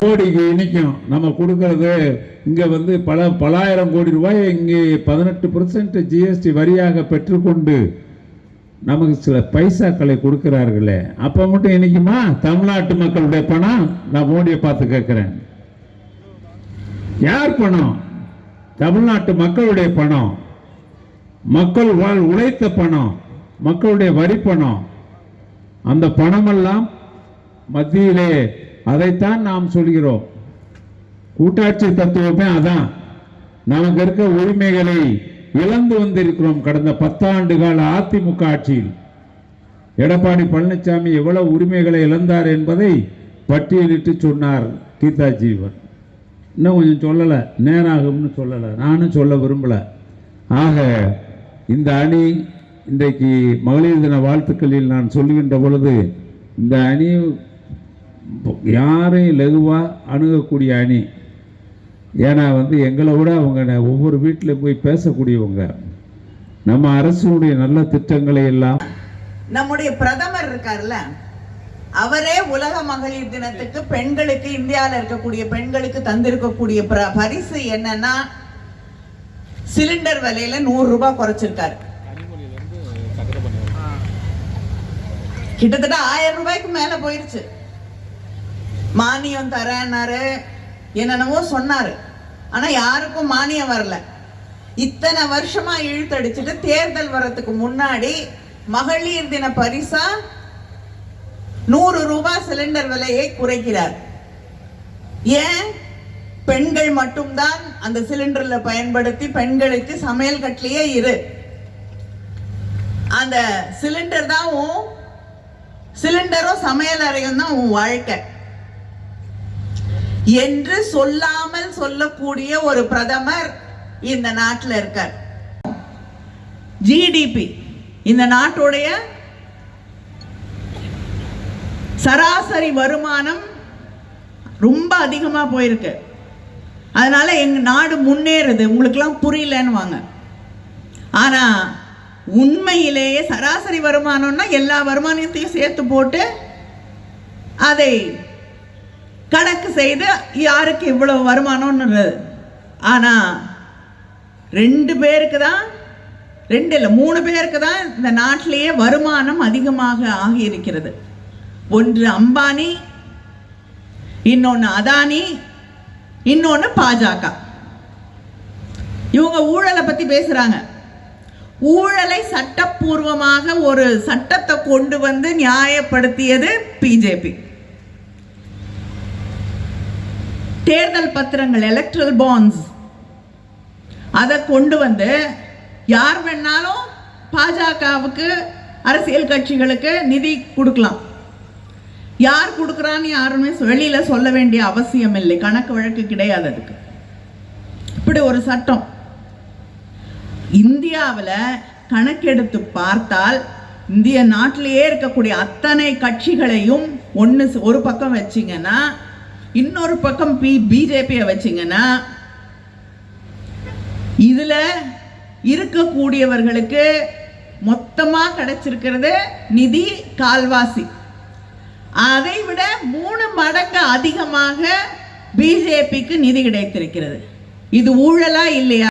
கோடிக்கு இன்னைக்கும் நம்ம கொடுக்கறது இங்க வந்து பல பலாயிரம் கோடி ரூபாய் இங்கே பதினெட்டு பர்சன்ட் ஜிஎஸ்டி வரியாக பெற்றுக்கொண்டு நமக்கு சில பைசாக்களை கொடுக்கிறார்களே. அப்ப மட்டும் இன்னைக்குமா தமிழ்நாட்டு மக்களுடைய பணம்? நான் மோடியை பார்த்து கேட்குறேன். யார் பணம்? தமிழ்நாட்டு மக்களுடைய பணம். மக்கள் வாழ் உழைத்த பணம். மக்களுடைய வரி பணம். அந்த பணமெல்லாம் மத்தியிலே அதைத்தான் நாம் சொல்கிறோம். கூட்டாட்சி தத்துவமே அதான். நமக்கு இருக்க உரிமைகளை இழந்து வந்திருக்கிறோம் கடந்த பத்தாண்டு கால அதிமுக ஆட்சியில். எடப்பாடி பழனிசாமி எவ்வளவு உரிமைகளை இழந்தார் என்பதை பட்டியலிட்டு சொன்னார் கீதா ஜீவன் இன்னும் கொஞ்சம் சொல்லலை நேராகும்னு சொல்லலை நானும் சொல்ல விரும்பலை. ஆக இந்த அணி இன்றைக்கு மகளிர் தின வாழ்த்துக்களில் நான் சொல்லுகின்ற பொழுது இந்த அணி யாரையும் லகுவாக அணுகக்கூடிய அணி. ஏன்னா வந்து எங்களை விட அவங்க ஒவ்வொரு வீட்டில் போய் பேசக்கூடியவங்க. நம்ம அரசுடைய நல்ல திட்டங்களை எல்லாம் நம்முடைய பிரதமர் இருக்கார்ல அவரே உலக மகளிர் தினத்துக்கு பெண்களுக்கு இந்தியால இருக்கக்கூடிய பெண்களுக்கு தந்திருக்கக்கூடிய பிர- பரிசு என்னன்னா சிலிண்டர் விலையில நூறு ரூபாய் குறைச்சிருக்காரு. கிட்டத்தட்ட ஆயிரம் ரூபாய்க்கு மேல போயிருச்சு. மானியம் தரேன்னாரு. என்னென்னவோ சொன்னாரு. ஆனா யாருக்கும் மானியம் வரல. இத்தனை வருஷமா இழுத்தடிச்சிட்டு தேர்தல் வர்றதுக்கு முன்னாடி மகளிர் தின பரிசா நூறு ரூபாய் சிலிண்டர் விலையை குறைக்கிறார். ஏன்? பெண்கள் மட்டும்தான் அந்த சிலிண்டர்ல பயன்படுத்தி பெண்களுக்கு சமையல் கட்டிலேயே இரு. அந்த சிலிண்டர் தான் உன் சிலிண்டரும் சமையல் அறையும் தான் உன் வாழ்க்கை. என்று சொல்லாமல் சொல்லக்கூடிய ஒரு பிரதமர் இந்த நாட்டில் இருக்கார். ஜிடிபி இந்த நாட்டுடைய சராசரி வருமானம் ரொம்ப அதிகமாக போயிருக்கு. அதனால எங்க நாடு முன்னேறுது. உங்களுக்கெல்லாம் புரியலன்னு வாங்க. ஆனா உண்மையிலேயே சராசரி வருமானம்னா எல்லா வருமானத்தையும் சேர்த்து போட்டு அதை கணக்கு செய்து யாருக்கு இவ்வளவு வருமானம்னு ஆனால் ரெண்டு பேருக்கு தான் ரெண்டு இல்லை மூணு பேருக்கு தான் இந்த நாட்டிலேயே வருமானம் அதிகமாக ஆகியிருக்கிறது. ஒன்று அம்பானி இன்னொன்று அதானி இன்னொன்று பாஜக. இவங்க ஊழலை பற்றி பேசுகிறாங்க ஊழலை சட்டப்பூர்வமாக ஒரு சட்டத்தை கொண்டு வந்து நியாயப்படுத்தியது பிஜேபி தேர்தல் பத்திரங்கள் எலக்ட்ரல் பாண்ட்ஸ் அதை கொண்டு வந்து யார் வேணாலும் பாஜகவுக்கு அரசியல் கட்சிகளுக்கு நிதி கொடுக்கலாம். யார் கொடுக்குறான்னு யாருமே வெளியில் சொல்ல வேண்டிய அவசியம் இல்லை. கணக்கு வழக்கு கிடையாது அதுக்கு. இப்படி ஒரு சட்டம். இந்தியாவில் கணக்கெடுத்து பார்த்தால் இந்திய நாட்டிலேயே இருக்கக்கூடிய அத்தனை கட்சிகளையும் ஒன்று ஒரு பக்கம் வச்சிங்கன்னா இன்னொரு பக்கம் பி பிஜேபியை வச்சிங்கன்னா இதில் இருக்கக்கூடியவர்களுக்கு மொத்தமா கிடைச்சிருக்கிறது நிதி கால்வாசி. அதை விட மூணு மடங்கு அதிகமாக பிஜேபிக்கு நிதி கிடைத்திருக்கிறது. இது ஊழலா இல்லையா?